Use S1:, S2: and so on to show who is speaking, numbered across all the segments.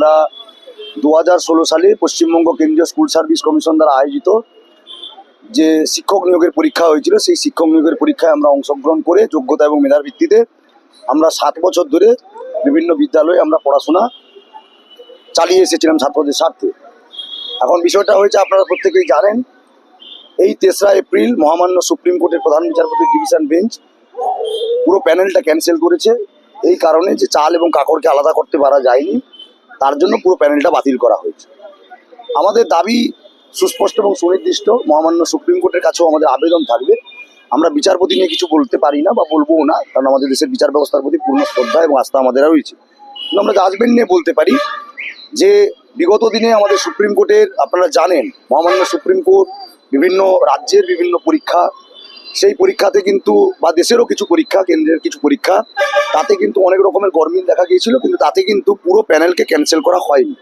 S1: আমরা দু হাজার ষোলো সালে পশ্চিমবঙ্গ কেন্দ্রীয় স্কুল সার্ভিস কমিশন দ্বারা আয়োজিত যে শিক্ষক নিয়োগের পরীক্ষা হয়েছিল, সেই শিক্ষক নিয়োগের পরীক্ষায় আমরা অংশগ্রহণ করে যোগ্যতা এবং মেধার ভিত্তিতে আমরা সাত বছর ধরে বিভিন্ন বিদ্যালয়ে আমরা পড়াশোনা চালিয়ে এসেছিলাম ছাত্রদের স্বার্থে। এখন বিষয়টা হয়েছে, আপনারা প্রত্যেকেই জানেন, এই তেসরা এপ্রিল মহামান্য সুপ্রিম কোর্টের প্রধান বিচারপতি ডিভিশন বেঞ্চ পুরো প্যানেলটা ক্যান্সেল করেছে, এই কারণে যে চাল এবং কাকড়কে আলাদা করতে পারা যায়নি। তার জন্য পুরো প্যানেলটা বাতিল করা হয়েছে। আমাদের দাবি সুস্পষ্ট এবং সুনির্দিষ্ট। মহামান্য সুপ্রিম কোর্টের কাছেও আমাদের আবেদন থাকবে। আমরা বিচারপতি নিয়ে কিছু বলতে পারি না বা বলবোও না, কারণ আমাদের দেশের বিচার ব্যবস্থার প্রতি পূর্ণ শ্রদ্ধা এবং আস্থা আমাদের রয়েছে। কিন্তু আমরা জাজমেন্ট নিয়ে বলতে পারি, যে বিগত দিনে আমাদের সুপ্রিম কোর্টের, আপনারা জানেন, মহামান্য সুপ্রিম কোর্ট বিভিন্ন রাজ্যের বিভিন্ন পরীক্ষা সেই পরীক্ষাতে কিন্তু বা দেশেরও কিছু পরীক্ষা, কেন্দ্রের কিছু পরীক্ষা, তাতে কিন্তু অনেক রকমের গরমিল দেখা গিয়েছিল, কিন্তু তাতে কিন্তু পুরো প্যানেলকে ক্যান্সেল করা হয়নি।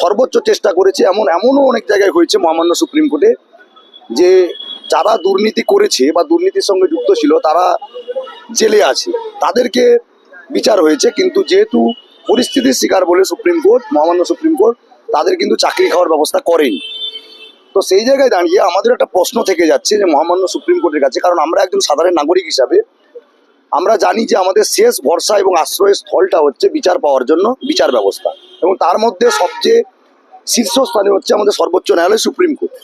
S1: সর্বোচ্চ চেষ্টা করেছে এমন, এমনও অনেক জায়গায় হয়েছে মহামান্য সুপ্রিম কোর্টে, যে যারা দুর্নীতি করেছে বা দুর্নীতির সঙ্গে যুক্ত ছিল, তারা জেলে আছে। তাদেরকে বিচার হয়েছে, কিন্তু যেহেতু পরিস্থিতির শিকার বলে সুপ্রিম কোর্ট, মহামান্য সুপ্রিম কোর্ট, তাদের কিন্তু চাকরি খাওয়ার ব্যবস্থা করেনি। তো সেই জায়গায় দাঁড়িয়ে আমাদের একটা প্রশ্ন থেকে যাচ্ছে যে মহামান্য সুপ্রিম কোর্টের কাছে, কারণ আমরা একজন সাধারণ নাগরিক হিসাবে আমরা জানি যে আমাদের শেষ ভরসা এবং আশ্রয়ের স্থলটা হচ্ছে বিচার পাওয়ার জন্য বিচার ব্যবস্থা। এবং তার মধ্যে সবচেয়ে শীর্ষস্থানে হচ্ছে আমাদের সর্বোচ্চ ন্যায়ালয় সুপ্রিম কোর্ট।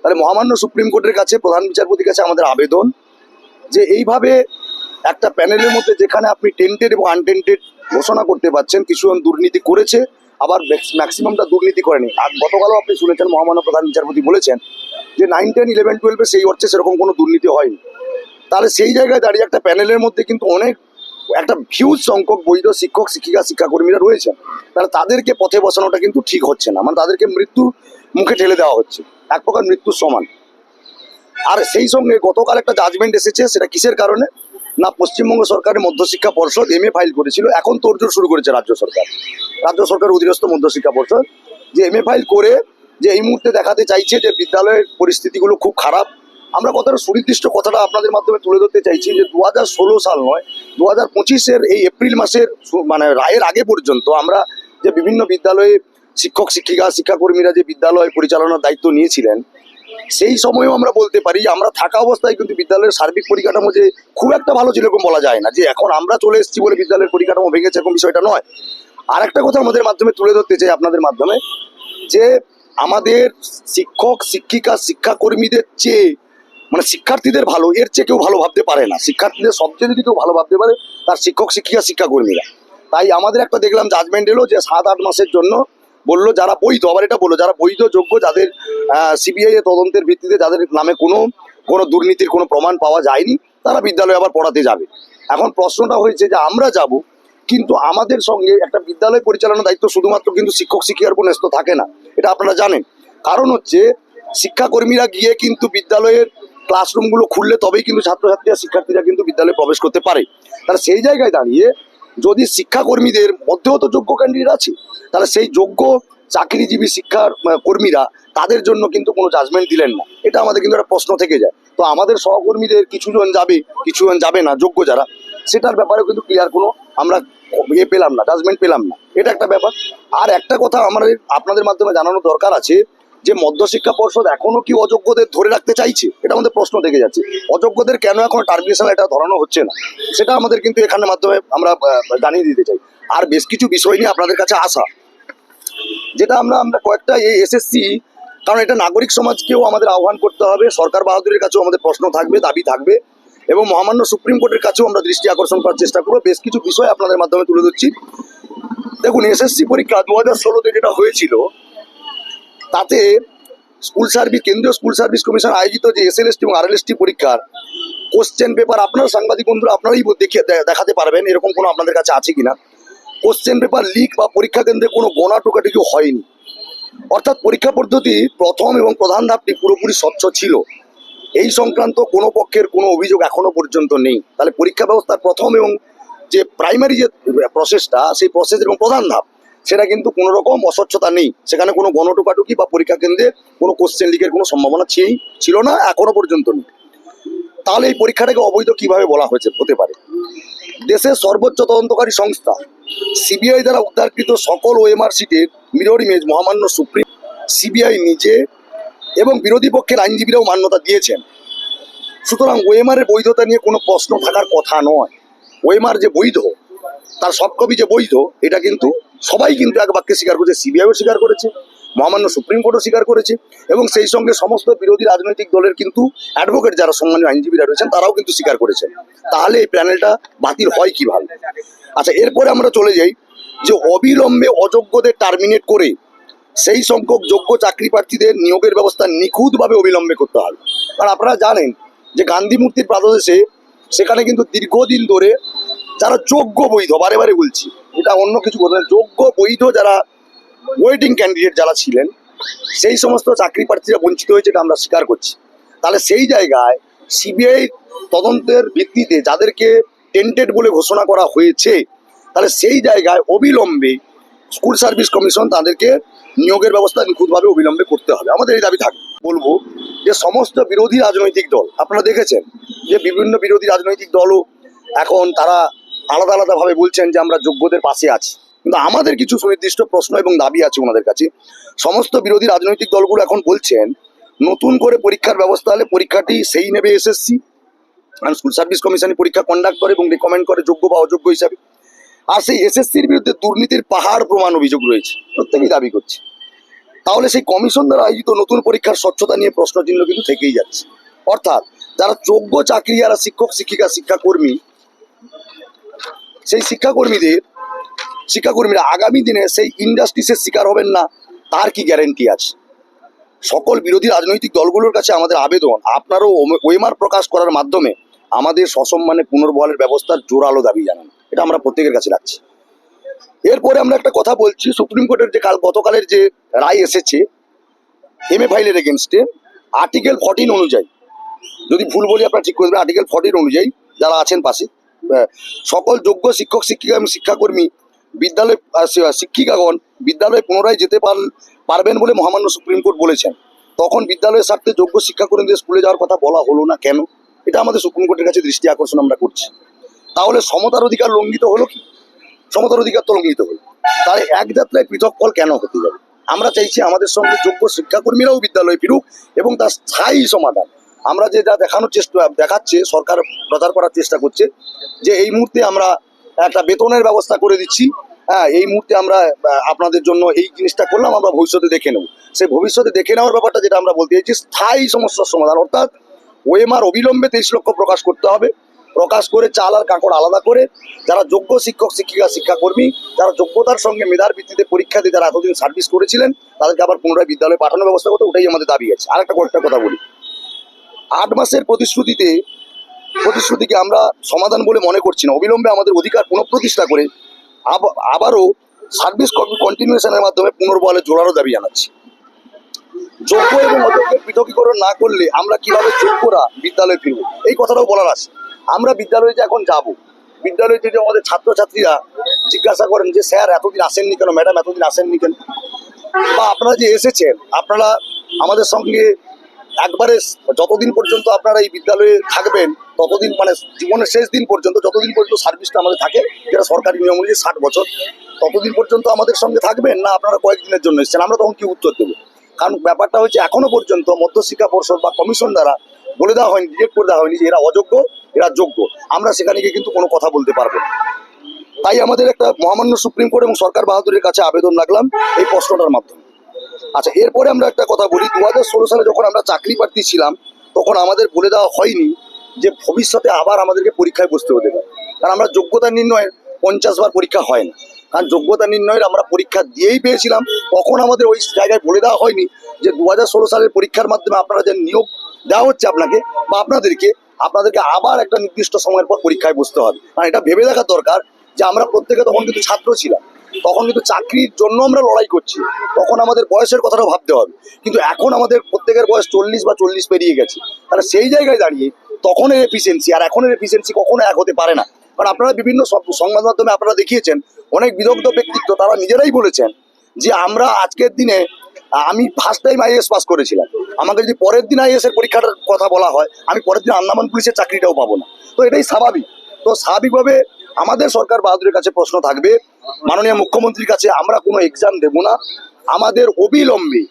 S1: তাহলে মহামান্য সুপ্রিম কোর্টের কাছে, প্রধান বিচারপতির কাছে আমাদের আবেদন যে এইভাবে একটা প্যানেলের মধ্যে যেখানে আপনি টেন্টেড এবং আনটেন্টেড ঘোষণা করতে পারছেন কিছুজন দুর্নীতি করেছে আবার ম্যাক্সিমামটা দুর্নীতি করেনি। আর গতকালও আপনি শুনেছেন, মহামান্য প্রধান বিচারপতি বলেছেন যে নাইন টেন ইলেভেন টুয়েলভে সেই অর্থে সেরকম কোনো দুর্নীতি হয়নি। তাহলে সেই জায়গায় দাঁড়িয়ে একটা প্যানেলের মধ্যে কিন্তু অনেক, একটা হিউজ সংখ্যক বৈধ শিক্ষক, শিক্ষিকা, শিক্ষাকর্মীরা রয়েছেন। তাহলে তাদেরকে পথে বসানোটা কিন্তু ঠিক হচ্ছে না। মানে তাদেরকে মৃত্যুর মুখে ঠেলে দেওয়া হচ্ছে। এক প্রকার মৃত্যুর সমান। আর সেই সঙ্গে গতকাল একটা জাজমেন্ট এসেছে, সেটা কিসের কারণে? না পশ্চিমবঙ্গ সরকারের মধ্যশিক্ষা পর্ষদ এম এ ফাইল করেছিল, এখন তোড়জোড় শুরু করেছে রাজ্য সরকার। রাজ্য সরকার অধীনস্থ মধ্যশিক্ষা পর্ষদ। যে এম এ ফাইল করে যে এই মুহূর্তে দেখাতে চাইছে যে বিদ্যালয়ের পরিস্থিতিগুলো খুব খারাপ, আমরা কথাটা সুনির্দিষ্ট কথাটা আপনাদের মাধ্যমে তুলে ধরতে চাইছি যে দু হাজার ষোলো সাল নয় দু হাজার পঁচিশের এই এপ্রিল মাসের মানে রায়ের আগে পর্যন্ত আমরা যে বিভিন্ন বিদ্যালয়ে শিক্ষক, শিক্ষিকা, শিক্ষাকর্মীরা যে বিদ্যালয় পরিচালনার দায়িত্ব নিয়েছিলেন সেই সময়ও আমরা বলতে পারি, আমরা থাকা অবস্থায় কিন্তু বিদ্যালয়ের সার্বিক পরিকাঠামো যে খুব একটা ভালো ছিল এরকম বলা যায় না। যে এখন আমরা চলে এসেছি বলে বিদ্যালয়ের পরিকাঠামো ভেঙেছে এরকম বিষয়টা নয়। আর একটা কথা আমাদের মাধ্যমে তুলে ধরতে চাই আপনাদের মাধ্যমে, যে আমাদের শিক্ষক, শিক্ষিকা, শিক্ষাকর্মীদের চেয়ে মানে শিক্ষার্থীদের ভালো, এর চেয়ে কেউ ভালো ভাবতে পারে না। শিক্ষার্থীদের সবচেয়ে যদি কেউ ভালো ভাবতে পারে, তার শিক্ষক, শিক্ষিকা, শিক্ষাকর্মীরা। তাই আমাদের একটা দেখলাম জাজমেন্ট এলো যে সাত, আট মাসের জন্য বলল, যারা বৈধ, আবার এটা বলল, যারা বৈধ যোগ্য, যাদের সিবিআই এর তদন্তের ভিত্তিতে যাদের নামে কোনো কোনো দুর্নীতির কোনো প্রমাণ পাওয়া যায়নি, তারা বিদ্যালয়ে আবার পড়াতে যাবে। এখন প্রশ্নটা হয়েছে যে আমরা যাব, কিন্তু আমাদের সঙ্গে একটা বিদ্যালয় পরিচালনার দায়িত্ব শুধুমাত্র কিন্তু শিক্ষক শিক্ষিকার উপর ন্যস্ত থাকে না। এটা আপনারা জানেন। কারণ হচ্ছে, শিক্ষাকর্মীরা গিয়ে কিন্তু বিদ্যালয়ের ক্লাসরুমগুলো খুললে তবেই কিন্তু ছাত্রছাত্রীরা শিক্ষার্থীরা কিন্তু বিদ্যালয়ে প্রবেশ করতে পারে। তারা সেই জায়গায় দাঁড়িয়ে যদি শিক্ষাকর্মীদের মধ্যেও তো যোগ্য ক্যান্ডিডেট আছে তাহলে সেই যোগ্য চাকরিজীবী শিক্ষা কর্মীরা তাদের জন্য কিন্তু কোনো জাজমেন্ট দিলেন না। এটা আমাদের কিন্তু একটা প্রশ্ন থেকে যায়। তো আমাদের সহকর্মীদের কিছুজন যাবে কিছুজন যাবে না, যোগ্য যারা, সেটার ব্যাপারেও কিন্তু ক্লিয়ার কোনো আমরা ইয়ে পেলাম না জাজমেন্ট পেলাম না। এটা একটা ব্যাপার। আর একটা কথা আমাদের, আপনাদের মাধ্যমে জানানো দরকার আছে, যে মধ্যশিক্ষা পর্ষদ এখনও কি অযোগ্যদের ধরে রাখতে চাইছে? এটা আমাদের প্রশ্ন থেকে যাচ্ছে। অযোগ্যদের কেন এখন টার্মিনেশন এটা ধরানো হচ্ছে না? সেটা আমাদের কিন্তু এখানে মাধ্যমে আমরা জানিয়ে দিতে চাই। আর বেশ কিছু বিষয় নিয়ে আপনাদের কাছে আসা। যেটা আমরা আমরা কয়েকটা এই এসএসসি, কারণ এটা নাগরিক সমাজকেও আমাদের আহ্বান করতে হবে, সরকার বাহাদুরের কাছেও আমাদের প্রশ্ন থাকবে, দাবি থাকবে, এবং মহামান্য সুপ্রিম কোর্টের কাছেও আমরা দৃষ্টি আকর্ষণ করার চেষ্টা করব। বেশ কিছু বিষয় আপনাদের মাধ্যমে তুলে ধরছি। দেখুন, এসএসসি পরীক্ষা দু হাজার ষোলোতে যেটা হয়েছিল, তাতে স্কুল সার্ভিস, কেন্দ্রীয় স্কুল সার্ভিস কমিশন আয়োজিত যে এস এল এসএলএসটি এবং আর আরএলএসটি পরীক্ষার কোশ্চেন পেপার আপনার সাংবাদিক বন্ধুরা, আপনারাই দেখিয়ে দে- দেখাতে পারবেন, এরকম কোনো আপনাদের কাছে আছে কিনা। কোশ্চেন পেপার লিক বা পরীক্ষা কেন্দ্রে কোনো গোনা টোকাটুকি হয়নি। অর্থাৎ পরীক্ষা পদ্ধতি প্রথম এবং প্রধান ধাপটি পুরোপুরি স্বচ্ছ ছিল। এই সংক্রান্ত কোনো পক্ষের কোনো অভিযোগ এখনও পর্যন্ত নেই। তাহলে পরীক্ষা ব্যবস্থার প্রথম এবং যে প্রাইমারি যে প্রসেসটা সেই প্রসেস এবং প্রধান ধাপ, সেটা কিন্তু কোনো রকম অস্বচ্ছতা নেই। সেখানে কোনো গণটোকাটুকি বা পরীক্ষা কেন্দ্রে কোনো কোশ্চেন লিকের কোনো সম্ভাবনা ছিল ছিল না, এখনও পর্যন্ত নেই। তাহলে এই পরীক্ষাটাকে অবৈধ কীভাবে বলা হয়েছে? হতে পারে। দেশের সর্বোচ্চ তদন্তকারী সংস্থা, সিবিআই দ্বারা উদ্ধারকৃত সকল ওএমআর সিটের মিরর ইমেজ মহামান্য সুপ্রিম সিবিআই নিজে এবং বিরোধী পক্ষের আইনজীবীরাও মান্যতা দিয়েছেন। সুতরাং ওএমআর এর বৈধতা নিয়ে কোনো প্রশ্ন থাকার কথা নয়। ওএমআর যে বৈধ, তার সব কপি যে বৈধ, এটা কিন্তু সবাই কিন্তু এক বাক্যে স্বীকার করেছে, সিবিআইও স্বীকার করেছে। মহামান্য সুপ্রিম কোর্টও স্বীকার করেছে এবং সেই সঙ্গে সমস্ত বিরোধী রাজনৈতিক দলের কিন্তু অ্যাডভোকেট যারা সম্মানীয় আইনজীবীরা রয়েছেন, তারাও কিন্তু স্বীকার করেছেন। তাহলে এই প্যানেলটা বাতিল হয় কীভাবে? আচ্ছা এরপরে আমরা চলে যাই যে অবিলম্বে অযোগ্যদের টার্মিনেট করে সেই সংখ্যক যোগ্য চাকরি প্রার্থীদের নিয়োগের ব্যবস্থা নিখুঁতভাবে অবিলম্বে করতে হবে। কারণ আপনারা জানেন যে গান্ধী মূর্তির প্রাদেশে সেখানে কিন্তু দীর্ঘদিন ধরে যারা যোগ্য বৈধ, বারে বারে বলছি, এটা অন্য কিছু বলবেন যোগ্য বৈধ যারা ওয়েটিং ক্যান্ডিডেট যারা ছিলেন, সেই সমস্ত চাকরি প্রার্থীরা বঞ্চিত হয়েছে এটা আমরা স্বীকার করছি। তাহলে সেই জায়গায় সিবিআই তদন্তের ভিত্তিতে যাদেরকে টেন্টেড বলে ঘোষণা করা হয়েছে, তাহলে সেই জায়গায় অবিলম্বে স্কুল সার্ভিস কমিশন তাদেরকে নিয়োগের ব্যবস্থা নিখুঁতভাবে অবিলম্বে করতে হবে। আমাদের এই দাবি থাকবে। বলব যে সমস্ত বিরোধী রাজনৈতিক দল, আপনারা দেখেছেন যে বিভিন্ন বিরোধী রাজনৈতিক দলও এখন তারা আলাদা আলাদাভাবে বলছেন যে আমরা যোগ্যদের পাশে আছি। কিন্তু আমাদের কিছু সুনির্দিষ্ট প্রশ্ন এবং দাবি আছে ওনাদের কাছে। সমস্ত বিরোধী রাজনৈতিক দলগুলো এখন বলছেন, নতুন করে পরীক্ষার ব্যবস্থা হলে পরীক্ষাটি সেই নেবে এসএসসি। কারণ স্কুল সার্ভিস কমিশনে পরীক্ষা কন্ডাক্ট করে এবং রেকমেন্ড করে যোগ্য বা অযোগ্য হিসাবে। আর সেই এসএসসির বিরুদ্ধে দুর্নীতির পাহাড় প্রমাণ অভিযোগ রয়েছে। প্রত্যেকেই দাবি করছে। তাহলে সেই কমিশন দ্বারা আয়োজিত নতুন পরীক্ষার স্বচ্ছতা নিয়ে প্রশ্ন প্রশ্নচিহ্ন কিন্তু থেকেই যাচ্ছে। অর্থাৎ যারা যোগ্য চাকরি যারা শিক্ষক, শিক্ষিকা, শিক্ষাকর্মী, সেই শিক্ষাকর্মীদের শিক্ষাকর্মীরা আগামী দিনে সেই ইন্ডাস্ট্রিসের শিকার হবেন না, তার কি গ্যারেন্টি আছে? সকল বিরোধী রাজনৈতিক দলগুলোর কাছে আমাদের আবেদন, আপনারও ওয়েমার প্রকাশ করার মাধ্যমে আমাদের সসম্মানে পুনর্বহালের ব্যবস্থার জোরালো দাবি জানান, এটা আমরা প্রত্যেকের কাছে রাখছি। এরপরে আমরা একটা কথা বলছি, সুপ্রিম কোর্টের যে কাল, গতকালের যে রায় এসেছে এম এ ফাইলের এগেনস্টে আর্টিকেল ফর্টিন অনুযায়ী, যদি ভুল বলি আপনারা ঠিক করে দেবেন আর্টিকেল ফর্টিন অনুযায়ী যারা আছেন পাশে সকল যোগ্য শিক্ষক, শিক্ষিকা এবং শিক্ষাকর্মী বিদ্যালয় শিক্ষিকাগণ বিদ্যালয়ে পুনরায় যেতে পার- পারবেন বলে মহামান্য সুপ্রিম কোর্ট বলেছেন। তখন বিদ্যালয়ের স্বার্থে যোগ্য শিক্ষা শিক্ষাকর্মীদের স্কুলে যাওয়ার কথা বলা হলো না কেন? এটা আমাদের সুপ্রিম কোর্টের কাছে দৃষ্টি আকর্ষণ আমরা করছি। তাহলে সমতার অধিকার লঙ্ঘিত হলো কি? সমতার অধিকার তো লঙ্ঘিত হলো। তাহলে এক যাত্রায় পৃথক ফল কেন হতে যাবে? আমরা চাইছি আমাদের সঙ্গে যোগ্য শিক্ষাকর্মীরাও বিদ্যালয়ে ফিরুক এবং তার স্থায়ী সমাধান। আমরা যে যা দেখানোর চেষ্টা, দেখাচ্ছে, সরকার প্রচার করার চেষ্টা করছে যে এই মুহূর্তে আমরা একটা বেতনের ব্যবস্থা করে দিচ্ছি। হ্যাঁ এই মুহূর্তে আমরা আপনাদের জন্য এই জিনিসটা করলাম, আমরা ভবিষ্যতে দেখে নেব। সেই ভবিষ্যতে দেখে নেওয়ার ব্যাপারটা যেটা আমরা বলতে চাইছি, স্থায়ী সমস্যার সমাধান। অর্থাৎ ওএমআর অবিলম্বে তেইশ লক্ষ প্রকাশ করতে হবে। প্রকাশ করে চাল আর কাঁকড় আলাদা করে। যারা যোগ্য শিক্ষক, শিক্ষিকা, শিক্ষাকর্মী, যারা যোগ্যতার সঙ্গে মেধার ভিত্তিতে পরীক্ষা দিয়ে যারা এতদিন সার্ভিস করেছিলেন, তাদেরকে আবার পুনরায় বিদ্যালয়ে পাঠানোর ব্যবস্থা করতে, ওটাই আমাদের দাবি আছে। আর একটা কয়েকটা কথা বলি। আট মাসের প্রতিশ্রুতিতে প্রতিশ্রুতিকে আমরা সমাধান বলে মনে করছি না। অবিলম্বে আমাদের অধিকার পুনঃপ্রতিষ্ঠা করে আব- আবারও সার্ভিস কন্টিনিউশনের মাধ্যমে পুনর্বলে জোরারও দাবি জানাচ্ছি। যোগ্য এবং অযোগ্যের পৃথকীকরণ না করলে আমরা কীভাবে যোগ্যরা বিদ্যালয়ে ফিরবো? এই কথাটাও বলার আছে। আমরা বিদ্যালয়ে যে এখন যাব, বিদ্যালয়ে যদি আমাদের ছাত্রছাত্রীরা জিজ্ঞাসা করেন যে, স্যার, এতদিন আসেননি কেন? ম্যাডাম, এতদিন আসেননি কেন? বা আপনারা যে এসেছেন, আপনারা আমাদের সঙ্গে একবারে যতদিন পর্যন্ত আপনারা এই বিদ্যালয়ে থাকবেন, ততদিন মানে জীবনের শেষ দিন পর্যন্ত, যতদিন পর্যন্ত সার্ভিসটা আমাদের থাকে, যেটা সরকারি নিয়ম অনুযায়ী ষাট বছর, ততদিন পর্যন্ত আমাদের সঙ্গে থাকবেন না আপনারা কয়েকদিনের জন্য এসেছেন, আমরা তখন কি উত্তর দেবো? কারণ ব্যাপারটা হচ্ছে এখনও পর্যন্ত মধ্যশিক্ষা পর্ষদ বা কমিশন দ্বারা বলে দেওয়া হয়নি ডিরেক্ট করে দেওয়া হয়নি যে এরা অযোগ্য, এরা যোগ্য। আমরা সেখানে গিয়ে কিন্তু কোনো কথা বলতে পারব না। তাই আমাদের একটা মহামান্য সুপ্রিম কোর্ট এবং সরকার বাহাদুরের কাছে আবেদন রাখলাম এই প্রশ্নটার মাধ্যমে। আচ্ছা এরপরে আমরা একটা কথা বলি। দু হাজার ষোলো সালে যখন আমরা চাকরি প্রার্থী ছিলাম, তখন আমাদের বলে দেওয়া হয়নি যে ভবিষ্যতে আবার আমাদেরকে পরীক্ষায় বসতে হতে পারে। কারণ আমরা যোগ্যতা নির্ণয়ের পঞ্চাশ বার পরীক্ষা হয় না। কারণ যোগ্যতা নির্ণয়ের আমরা পরীক্ষা দিয়েই পেয়েছিলাম। তখন আমাদের ওই জায়গায় বলে দেওয়া হয়নি যে দু হাজার ষোলো সালের পরীক্ষার মাধ্যমে আপনারা যে নিয়োগ দেওয়া হচ্ছে আপনাকে বা আপনাদেরকে আপনাদেরকে আবার একটা নির্দিষ্ট সময়ের পর পরীক্ষায় বসতে হবে। কারণ এটা ভেবে দেখা দরকার যে আমরা প্রত্যেকে তখন কিন্তু ছাত্র ছিলাম। তখন কিন্তু চাকরির জন্য আমরা লড়াই করছি। তখন আমাদের বয়সের কথাটাও ভাবতে হবে। কিন্তু এখন আমাদের প্রত্যেকের বয়স চল্লিশ বা চল্লিশ পেরিয়ে গেছে। তাহলে সেই জায়গায় দাঁড়িয়ে তখনের এফিসিয়েন্সি আর এখনের এফিসিয়েন্সি কখনো এক হতে পারে না। কারণ আপনারা বিভিন্ন সংবাদ মাধ্যমে আপনারা দেখিয়েছেন, অনেক বিদগ্ধ ব্যক্তিত্ব তারা নিজেরাই বলেছেন যে আমরা আজকের দিনে, আমি ফার্স্ট টাইম আইএস পাস করেছিলাম। আমাকে যদি পরের দিন আইএস এর পরীক্ষাটার কথা বলা হয়, আমি পরের দিন আন্দামান পুলিশের চাকরিটাও পাবো না। তো এটাই স্বাভাবিক। তো স্বাভাবিকভাবে আমাদের সরকার বাহাদুরের কাছে প্রশ্ন থাকবে মাননীয় মুখ্যমন্ত্রীর কাছে আমরা কোনো এক্সাম দেব না। আমাদের অবিলম্বে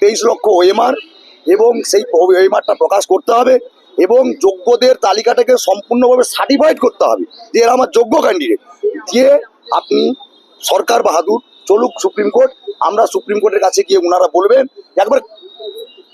S1: তেইশ লক্ষ ওএমআর এবং সেই ওএমআরটা প্রকাশ করতে হবে এবং যোগ্যদের তালিকাটাকে সম্পূর্ণভাবে সার্টিফাইড করতে হবে যে এরা আমার যোগ্য ক্যান্ডিডেট দিয়ে আপনি সরকার বাহাদুর চলুক সুপ্রিম কোর্ট, আমরা সুপ্রিম কোর্টের কাছে গিয়ে ওনারা বলবেন, একবার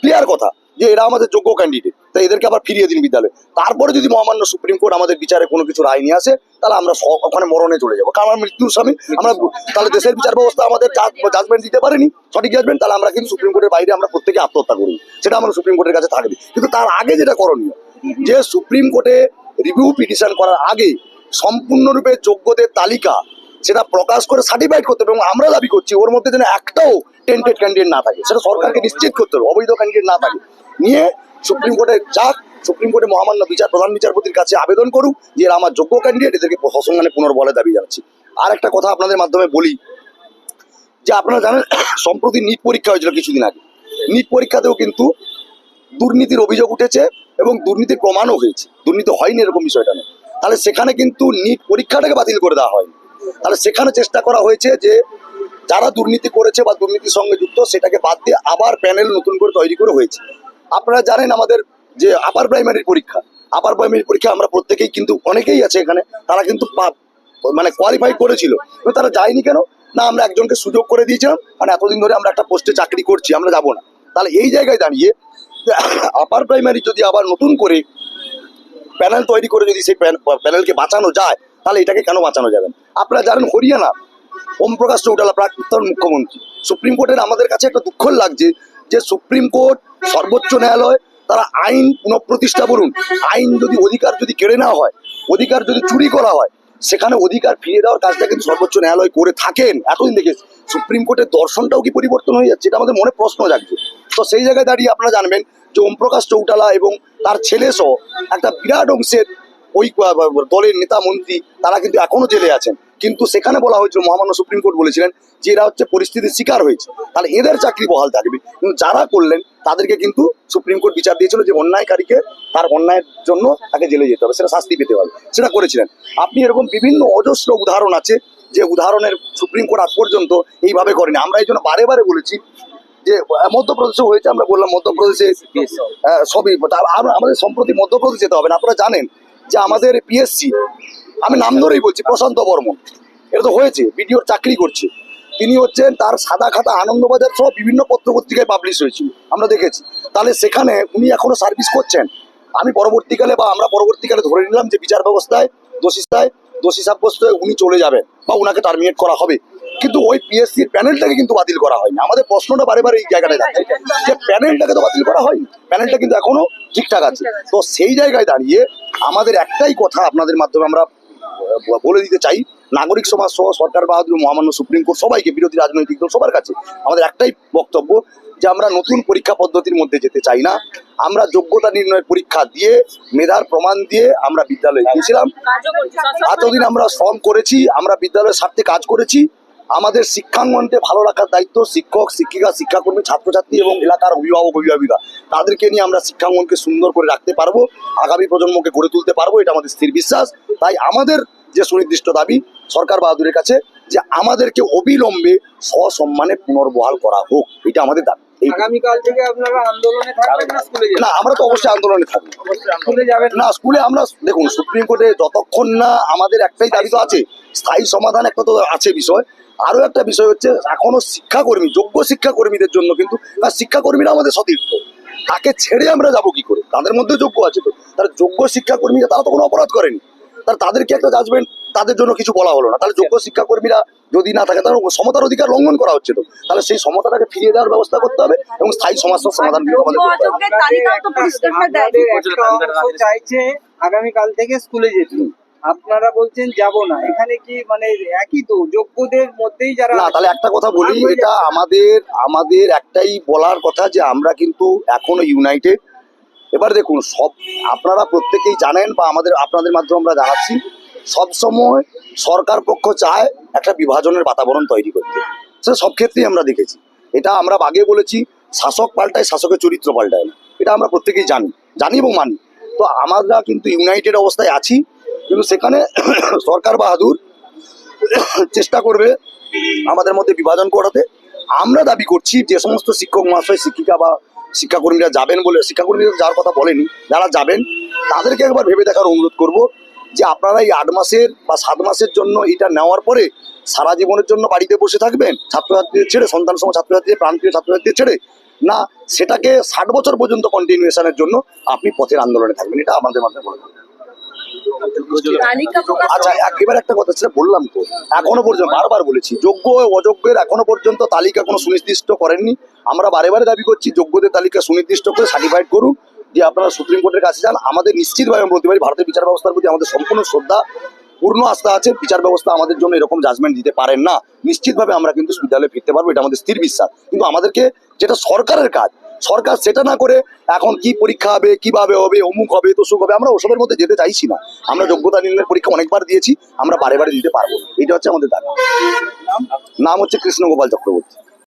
S1: ক্লিয়ার কথা। যে এরা আমাদের যোগ্য ক্যান্ডিডেট তাই এদেরকে আবার ফিরিয়ে দিন বিদ্যালয়ে। তারপরে যদি মহামান্য সুপ্রিম কোর্ট আমাদের বিচারে কোনো কিছু রায় নিয়ে আসে, তাহলে আমরা ওখানে মরণে চলে যাব। কারণ আমরা মৃত্যুর স্বামী, আমরা তাহলে দেশের বিচার ব্যবস্থা আমাদের জাজমেন্ট দিতে পারেনি, সঠিক জাজমেন্ট তাহলে আমরা কিন্তু সুপ্রিম কোর্টের বাইরে আমরা প্রত্যেকে আত্মহত্যা করি। সেটা আমরা সুপ্রিম কোর্টের কাছে থাকবে। কিন্তু তার আগে যেটা করণীয়, যে সুপ্রিম কোর্টে রিভিউ পিটিশন করার আগে সম্পূর্ণরূপে যোগ্যদের তালিকা, সেটা প্রকাশ করে সার্টিফাইড করতে হবে। এবং আমরা দাবি করছি, ওর মধ্যে যেন একটাও টেন্টেড ক্যান্ডিডেট না থাকে। সেটা সরকারকে নিশ্চিত করতে হবে। অবৈধ ক্যান্ডিডেট না থাকে। নিয়ে সুপ্রিম কোর্টে যাক, সুপ্রিম কোর্টে মহামান্য বিচার, প্রধান বিচারপতির কাছে আবেদন করুক যে এরা আমার যোগ্য ক্যান্ডিডেট এদেরকে সসংজ্ঞানে পুনর্বলে দাবি জানাচ্ছি। আর একটা কথা আপনাদের মাধ্যমে বলি, যে আপনারা জানেন, সম্প্রতি নিট পরীক্ষা হয়েছিল কিছুদিন আগে। নিট পরীক্ষাতেও কিন্তু দুর্নীতির অভিযোগ উঠেছে এবং দুর্নীতির প্রমাণও হয়েছে। দুর্নীতি হয়নি এরকম বিষয়টা নয়। তাহলে সেখানে কিন্তু নিট পরীক্ষাটাকে বাতিল করে দেওয়া হয়নি। তাহলে সেখানে চেষ্টা করা হয়েছে যে যারা দুর্নীতি করেছে বা দুর্নীতির সঙ্গে যুক্ত, সেটাকে বাদ দিয়ে আবার প্যানেল নতুন করে তৈরি করে হয়েছে। আপনারা জানেন আমাদের যে আপার প্রাইমারির পরীক্ষা। আপার প্রাইমারি পরীক্ষা আমরা প্রত্যেকেই কিন্তু অনেকেই আছে এখানে, তারা কিন্তু মানে কোয়ালিফাই করেছিল। তারা যায়নি কেন? না, আমরা একজনকে সুযোগ করে দিয়েছিলাম মানে এতদিন ধরে আমরা একটা পোস্টে চাকরি করছি, আমরা যাব না। তাহলে এই জায়গায় দাঁড়িয়ে আপার প্রাইমারি যদি আবার নতুন করে প্যানেল তৈরি করে যদি সেই প্যান- প্যানেলকে বাঁচানো যায়, তাহলে এটাকে কেন বাঁচানো যাবে আপনারা জানেন হরিয়ানা ওম প্রকাশ চৌটালা, প্রাক্তন মুখ্যমন্ত্রী। সুপ্রিম কোর্টের আমাদের কাছে একটা দুঃখ লাগছে যে সুপ্রিম কোর্ট, সর্বোচ্চ ন্যায়ালয়, তারা আইন পুনঃপ্রতিষ্ঠা বলুন আইন যদি অধিকার যদি কেড়ে নেওয়া হয়, অধিকার যদি চুরি করা হয়, সেখানে অধিকার ফিরিয়ে দেওয়ার কাজটা কিন্তু সর্বোচ্চ ন্যায়ালয় করে থাকেন। এতদিন দেখে সুপ্রিম কোর্টের দর্শনটাও কি পরিবর্তন হয়ে যাচ্ছে, এটা আমাদের মনে প্রশ্ন জাগছে। তো সেই জায়গায় দাঁড়িয়ে আপনারা জানবেন যে ওম প্রকাশ চৌটালা এবং তার ছেলে সহ একটা বিরাট অংশের ওই দলের নেতা মন্ত্রী তারা কিন্তু এখনও জেলে আছেন। কিন্তু সেখানে বলা হয়েছিল মহামান্য সুপ্রিম কোর্ট বলেছিলেন যে এরা হচ্ছে পরিস্থিতির শিকার হয়েছে। তাহলে এদের চাকরি বহাল থাকবে। কিন্তু যারা করলেন তাদেরকে কিন্তু সুপ্রিম কোর্ট বিচার দিয়েছিল যে অন্যায়কারীকে তার অন্যায়ের জন্য তাকে জেলে যেতে হবে। সেটা শাস্তি পেতে হবে। সেটা করেছিলেন। আপনি এরকম বিভিন্ন অজস্র উদাহরণ আছে যে উদাহরণের সুপ্রিম কোর্ট আজ পর্যন্ত এইভাবে করেনি। আমরা এই জন্য বারে বারে বলেছি যে মধ্যপ্রদেশে হয়েছে আমরা বললাম মধ্যপ্রদেশে সবই আর আমাদের সম্প্রতি মধ্যপ্রদেশ যেতে হবে না। আপনারা জানেন যে আমাদের পিএসসি আমি নাম ধরেই বলছি, প্রশান্ত বর্মন। এটা তো হয়েছে, বিডিওর চাকরি করছে। তিনি হচ্ছেন তার সাদা খাতা আনন্দবাজার সহ বিভিন্ন পত্রপত্রিকায় পাবলিশ হয়েছিল, আমরা দেখেছি। তাহলে সেখানে উনি এখনও সার্ভিস করছেন? আমি পরবর্তীকালে বা আমরা পরবর্তীকালে ধরে নিলাম যে বিচার ব্যবস্থায় দোষিস্তায় দোষী সাব্যস্ত উনি চলে যাবেন বা উনাকে টার্মিনেট করা হবে। কিন্তু ওই পিএসসির প্যানেলটাকে কিন্তু বাতিল করা হয়নি। আমাদের প্রশ্নটা বারে বারে এই জায়গাটায় যাচ্ছে যে প্যানেলটাকে তো বাতিল করা হয়নি। প্যানেলটা কিন্তু এখনও ঠিকঠাক আছে। তো সেই জায়গায় দাঁড়িয়ে আমাদের একটাই কথা আপনাদের মাধ্যমে আমরা বলে দিতে চাই। নাগরিক সমাজ সহ সরকার বাহাদুর মহামান্য সুপ্রিম কোর্ট সবাইকে বিরোধী রাজনৈতিক দল সবার কাছে আমাদের একটাই বক্তব্য যে আমরা নতুন পরীক্ষা পদ্ধতির মধ্যে যেতে চাই না। আমরা যোগ্যতা নির্ণয়ের পরীক্ষা দিয়ে মেধার প্রমাণ দিয়ে আমরা বিদ্যালয়ে গিয়েছিলাম। এতদিন আমরা শ্রম করেছি আমরা বিদ্যালয়ের স্বার্থে কাজ করেছি। আমাদের শিক্ষাঙ্গনকে ভালো রাখার দায়িত্ব শিক্ষক শিক্ষিকা শিক্ষাকর্মী ছাত্রছাত্রী এবং এলাকার অভিভাবক অভিভাবিকা। তাদেরকে নিয়ে আমরা শিক্ষাঙ্গনকে সুন্দর করে রাখতে পারব আগামী প্রজন্মকে গড়ে তুলতে পারব এটা আমাদের স্থির বিশ্বাস। তাই আমাদের যে সুনির্দিষ্ট দাবি সরকার বাহাদুরের কাছে যে আমাদেরকে অবিলম্বে সসম্মানে পুনর্বহাল করা হোক এটা আমাদের দাবি।
S2: আগামীকাল থেকে আপনারা আন্দোলনে থাকবেন না স্কুলে যাবেন?
S1: না আমরা তো অবশ্যই আন্দোলনে থাকব।
S2: স্কুলে যাবেন
S1: না স্কুলে আমরা দেখুন সুপ্রিম কোর্টে যতক্ষণ না আমাদের একটাই দাবি তো আছে স্থায়ী সমাধান একটা তো আছে বিষয়। আরও একটা বিষয় হচ্ছে এখনও শিক্ষাকর্মী যোগ্য শিক্ষাকর্মীদের জন্য কিন্তু আর শিক্ষাকর্মীরা আমাদের সতীর্থ। তাকে ছেড়ে আমরা যাব কি করে? তাদের মধ্যে যোগ্য আছে তো। তার যোগ্য শিক্ষাকর্মীরা তারা তো কোনো অপরাধ করেনি। তার তাদেরকে একটা জাজমেন্ট তাদের জন্য কিছু বলা হলো না। তাহলে যোগ্য শিক্ষাকর্মীরা যদি না থাকে তাহলে সমতার অধিকার লঙ্ঘন করা হচ্ছে তো। তাহলে সেই সমতাটাকে ফিরিয়ে দেওয়ার ব্যবস্থা করতে হবে এবং স্থায়ী সমস্যার সমাধান আমাদের করতে হবে।
S2: চাইছে আগামীকাল থেকে স্কুলে যেতে আপনারা বলছেন যাব না। এখানে কি মানে একই তো? যোগ্যদের মধ্যেই যারা
S1: না তাহলে একটা কথা বলি এটা আমাদের আমাদের একটাই বলার কথা যে আমরা কিন্তু এখনও ইউনাইটেড এবার দেখুন সব আপনারা প্রত্যেকেই জানেন বা আমাদের আপনাদের মাধ্যমে আমরা জানাচ্ছি সব সময় সরকার পক্ষ চায় একটা বিভাজনের বাতাবরণ তৈরি করতে। সেটা সব ক্ষেত্রেই আমরা দেখেছি। এটা আমরা আগে বলেছি শাসক পাল্টায় শাসকের চরিত্র পাল্টায় না। এটা আমরা প্রত্যেকেই জানি জানি এবং মানি। তো আমরা কিন্তু ইউনাইটেড অবস্থায় আছি কিন্তু সেখানে সরকার বাহাদুর চেষ্টা করবে আমাদের মধ্যে বিভাজন করাতে। আমরা দাবি করছি যে সমস্ত শিক্ষক মহাশয়, শিক্ষিকা বা শিক্ষাকর্মীরা যাবেন বলে, শিক্ষাকর্মীরা যার কথা বলেনি, যারা যাবেন, তাদেরকে একবার ভেবে দেখার অনুরোধ করব যে আপনারা এই আট মাসের বা সাত মাসের জন্য এটা নেওয়ার পরে সারা জীবনের জন্য বাড়িতে বসে থাকবেন, ছাত্রছাত্রীদের ছেড়ে, সন্তান সম ছাত্রছাত্রীদের প্রান্তীয় ছাত্রছাত্রীদের ছেড়ে। না, সেটাকে ষাট বছর পর্যন্ত কন্টিনিউশনের জন্য আপনি পথের আন্দোলনে থাকবেন, এটা আমাদের মাধ্যমে বলে আচ্ছা এবার একটা কথা সেটা বললাম তো। এখনও পর্যন্ত বারবার বলেছি যোগ্য অযোগ্যের এখনও পর্যন্ত তালিকা কোনো সুনির্দিষ্ট করেননি। আমরা বারে বারে দাবি করছি যোগ্যদের তালিকা সুনির্দিষ্ট করে সার্টিফাইড করুন যে আপনারা সুপ্রিম কোর্টের কাছে যান। আমাদের নিশ্চিতভাবে আমি বলতে পারি ভারতের বিচার ব্যবস্থার প্রতি আমাদের সম্পূর্ণ শ্রদ্ধা পূর্ণ আস্থা আছে। বিচার ব্যবস্থা আমাদের জন্য এরকম জাজমেন্ট দিতে পারেন না। নিশ্চিতভাবে আমরা কিন্তু বিদ্যালয়ে ফিরতে পারব এটা আমাদের স্থির বিশ্বাস। কিন্তু আমাদেরকে যেটা সরকারের কাজ সরকার সেটা না করে এখন কি পরীক্ষা হবে, কীভাবে হবে, অমুক হবে, তসুক হবে, আমরা ওসবের মধ্যে যেতে চাইছি না। আমরা যোগ্যতা নির্ণয়ের পরীক্ষা অনেকবার দিয়েছি, আমরা বারে বারে দিতে পারব এটা হচ্ছে আমাদের দাবি। নাম হচ্ছে কৃষ্ণগোপাল চক্রবর্তী।